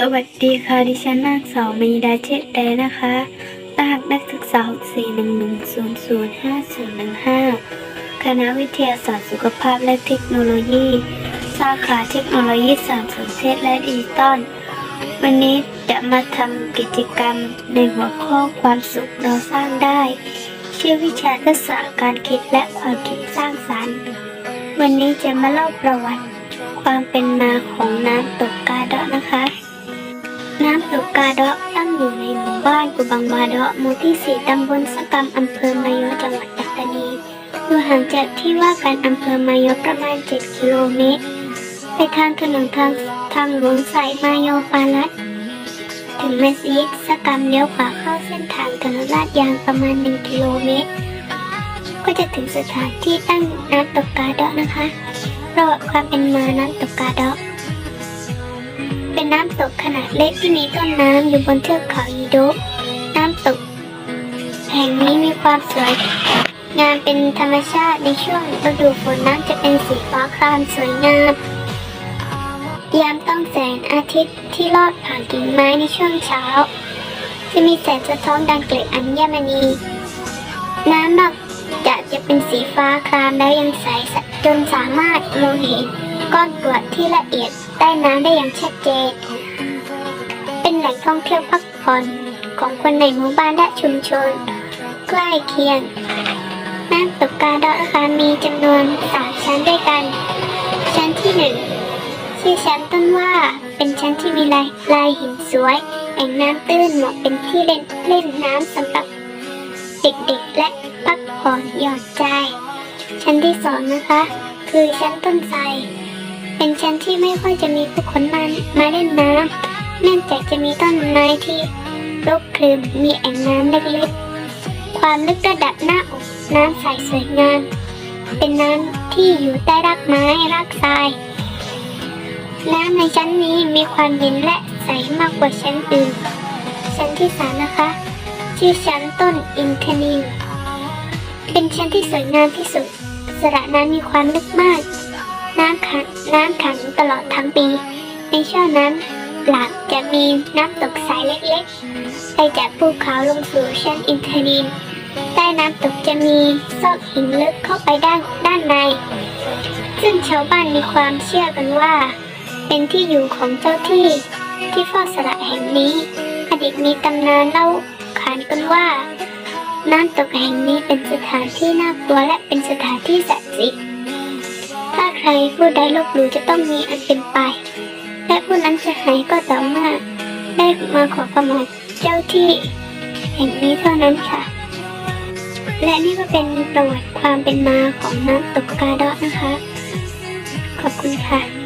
สวัสดีค่ะ ดิฉันนางสาวมีดาเชษแดนะคะรหัสนักศึกษา 641100515 คณะวิทยาศาสตร์สุขภาพและเทคโนโลยี สาขาเทคโนโลยีสารสนเทศและดิจิตอล วันนี้จะมาทำกิจกรรมในหัวข้อความสุขเราสร้างได้ ชื่อวิชาทักษะการคิดและความคิดสร้างสรรค์ วันนี้จะมาเล่าประวัติความเป็นมาของน้ำตกกาดะนะคะ น้ำตกกาเดาะตั้งอยู่ในหมู่บ้านกุบังบาเดาะหมู่ที่สี่ตำบลสกรรมอำเภอมายอจังหวัดปัตตานีอยู่ห่างจากที่ว่าการอำเภอมายอประมาณ 7 กิโลเมตร ไปทางถนนทางทางหลวงสายมายอปาลัดถึงมัสยิดสกรรมเลี้ยวขวาเข้าเส้นทางถนนลาดยางประมาณ 1 กิโลเมตร ก็จะถึงสถานที่ตั้งน้ำตกกาเดาะนะคะประวัติความเป็นมาน้ำตกกาเดาะ เป็นน้ำตกขนาดเล็กที่มีต้นน้ำอยู่บนเทือกเขาอีโดะน้ำตก แห่งนี้มีความสวยงามเป็นธรรมชาติในช่วงฤดูฝนน้ำจะเป็นสีฟ้าครามสวยงามยามต้องแสงอาทิตย์ที่ลอดผ่านกิ่งไม้ในช่วงเช้า จะมีแสงสะท้อนดังเกล็ดอัญมณี น้ำนอกจากจะเป็นสีฟ้าครามแล้วยังใสจนสามารถมองเห็น ก้อนกรวดที่ละเอียดใต้น้ำได้อย่างชัดเจน เป็นแหล่งท่องเที่ยวพักผ่อนของคนในหมู่บ้านและชุมชน ใกล้เคียง น้ำตกกาดอนะคะมีจำนวนสามชั้นด้วยกัน ชั้นที่หนึ่งชื่อชั้นต้นว่าเป็นชั้นที่มีลายลายหินสวย แอ่งน้ำตื้นเหมาะเป็นที่เล่นเล่นน้ำสำหรับเด็กๆและพักผ่อนหย่อนใจ ชั้นที่สองนะคะ คือชั้นต้นไทร เป็นชั้นที่ไม่ค่อยจะมีผู้คนมามาเล่นน้ำเนื่องจากจะมีต้นไม้ที่รกครึมมีแอ่งน้ำเล็กๆ ความลึกระดับหน้าอกน้ำใสสวยงามเป็นน้ำที่อยู่ใต้รากไม้รากทราย น้ำในชั้นนี้มีความเย็นและใสมากกว่าชั้นอื่น ชั้นที่สามนะคะ ชื่อชั้นต้นอินทนิลเป็นชั้นที่สวยงามที่สุด สระน้ำมีความลึกมาก น้ำขังน้ำขังตลอดทั้งปี ในช่วงนั้นหลักจะมีน้ำตกสายเล็กๆไปจากภูเขาลงสู่ชั้นอินทนิลใต้น้ำตกจะมีซอกหินลึกเข้าไปด้านด้านใน ซึ่งชาวบ้านมีความเชื่อกันว่า เป็นที่อยู่ของเจ้าที่ที่เฝ้าสระแห่งนี้ อดีตมีตำนานเล่าขานกันว่า น้ำตกแห่งนี้เป็นสถานที่น่ากลัวและเป็นสถานที่ศักดิ์สิทธิ์ รผู้ใดลบหลู่จะต้องมีอันเป็นไป และผู้นั้นจะหายก็ต่อเมื่อได้มาขอประมาเจ้าที่แห่งนี้เท่านั้นค่ะ และนี่ก็เป็นประวัติความเป็นมาของน้ำตกกาดอนะคะ ขอบคุณค่ะ